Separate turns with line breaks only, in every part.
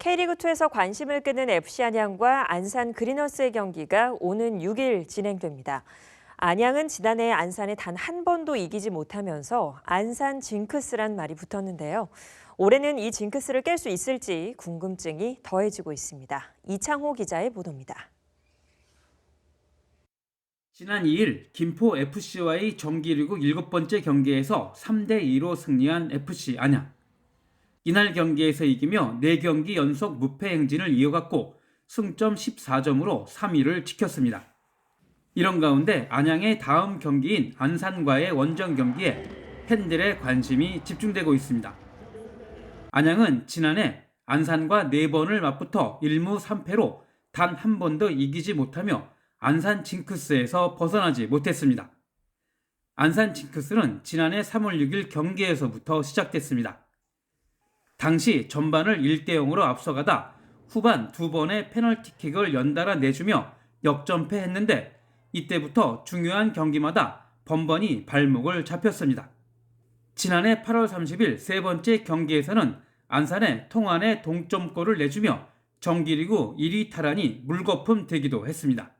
K리그2에서 관심을 끄는 FC 안양과 안산 그리너스의 경기가 오는 6일 진행됩니다. 안양은 지난해 안산에 단 한 번도 이기지 못하면서 안산 징크스란 말이 붙었는데요. 올해는 이 징크스를 깰 수 있을지 궁금증이 더해지고 있습니다. 이창호 기자의 보도입니다.
지난 2일 김포 FC와의 정기리그 7번째 경기에서 3대 2로 승리한 FC 안양. 이날 경기에서 이기며 4경기 연속 무패 행진을 이어갔고 승점 14점으로 3위를 지켰습니다. 이런 가운데 안양의 다음 경기인 안산과의 원정 경기에 팬들의 관심이 집중되고 있습니다. 안양은 지난해 안산과 4번을 맞붙어 1무 3패로 단 한 번도 이기지 못하며 안산 징크스에서 벗어나지 못했습니다. 안산 징크스는 지난해 3월 6일 경기에서부터 시작됐습니다. 당시 전반을 1대 0으로 앞서가다 후반 두 번의 페널티킥을 연달아 내주며 역전패했는데 이때부터 중요한 경기마다 번번이 발목을 잡혔습니다. 지난해 8월 30일 세 번째 경기에서는 안산에 통안에 동점골을 내주며 정기리그 1위 탈환이 물거품 되기도 했습니다.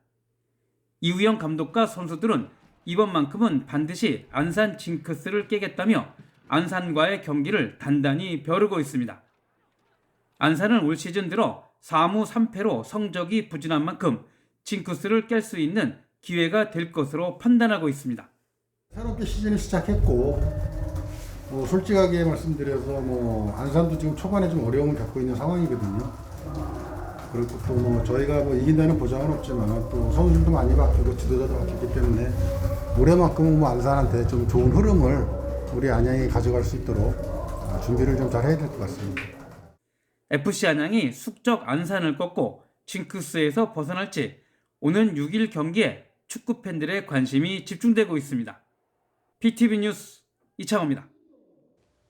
이우영 감독과 선수들은 이번만큼은 반드시 안산 징크스를 깨겠다며 안산과의 경기를 단단히 벼르고 있습니다. 안산은 올 시즌 들어 4무 3패로 성적이 부진한 만큼 징크스를 깰 수 있는 기회가 될 것으로 판단하고 있습니다.
새롭게 시즌을 시작했고 뭐 솔직하게 말씀드려서 뭐 안산도 지금 초반에 좀 어려움을 겪고 있는 상황이거든요. 그리고 또 뭐 저희가 뭐 이긴다는 보장은 없지만 또 선수들도 많이 바뀌고 지도자도 바뀌기 때문에 올해만큼은 뭐 안산한테 좀 좋은 흐름을 우리 안양이 가져갈 수 있도록 아, 준비를 좀 잘 해야 될 것 같습니다.
FC 안양이 숙적 안산을 꺾고 징크스에서 벗어날지 오는 6일 경기에 축구 팬들의 관심이 집중되고 있습니다. BTV 뉴스 이창호입니다.